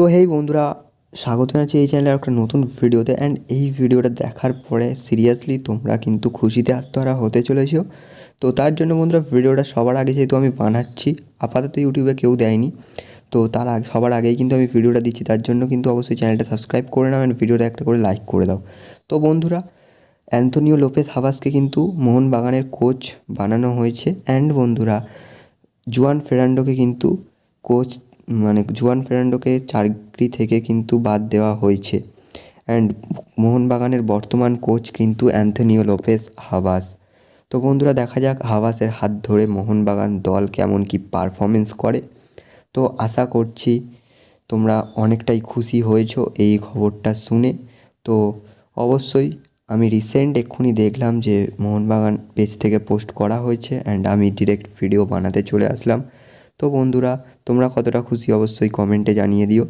তো হেই বন্ধুরা, স্বাগত জানাচ্ছি এই চ্যানেলের একটা নতুন ভিডিওতে অ্যান্ড এই ভিডিওটা দেখার পরে সিরিয়াসলি তোমরা কিন্তু খুশিতে আত্মহারা হতে চলেছো। তো তার জন্য বন্ধুরা ভিডিওটা সবার আগে যেহেতু আমি বানাচ্ছি, আপাতত ইউটিউবে কেউ দেয়নি, তো তার আগে, সবার আগেই কিন্তু আমি ভিডিওটা দিচ্ছি, তার জন্য কিন্তু অবশ্যই চ্যানেলটা সাবস্ক্রাইব করে নাও অ্যান্ড ভিডিওটা একটা করে লাইক করে দাও। তো বন্ধুরা অ্যান্থনিও লোপেস হাবাসকে কিন্তু মোহনবাগানের কোচ বানানো হয়েছে অ্যান্ড বন্ধুরা, জুয়ান ফেরান্ডোকে কিন্তু কোচ মানে জুয়ান ফেরান্ডোকে চাকরি থেকে কিন্তু বাদ দেওয়া হয়েছে। অ্যান্ড মোহনবাগানের বর্তমান কোচ কিন্তু অ্যান্থনিও লোপেস হাবাস তো বন্ধুরা, দেখা যাক হাবাসের হাত ধরে মোহনবাগান দল কেমন কি পারফরমেন্স করে। তো আশা করছি তোমরা অনেকটাই খুশি হয়েছো এই খবরটা শুনে। তো অবশ্যই আমি রিসেন্ট এক্ষুনি দেখলাম যে মোহনবাগান পেজ থেকে পোস্ট করা হয়েছে অ্যান্ড আমি ডিরেক্ট ভিডিও বানাতে চলে আসলাম। তো বন্ধুরা তোমরা কতটা খুশি অবশ্যই কমেন্টে জানিয়ে দিও।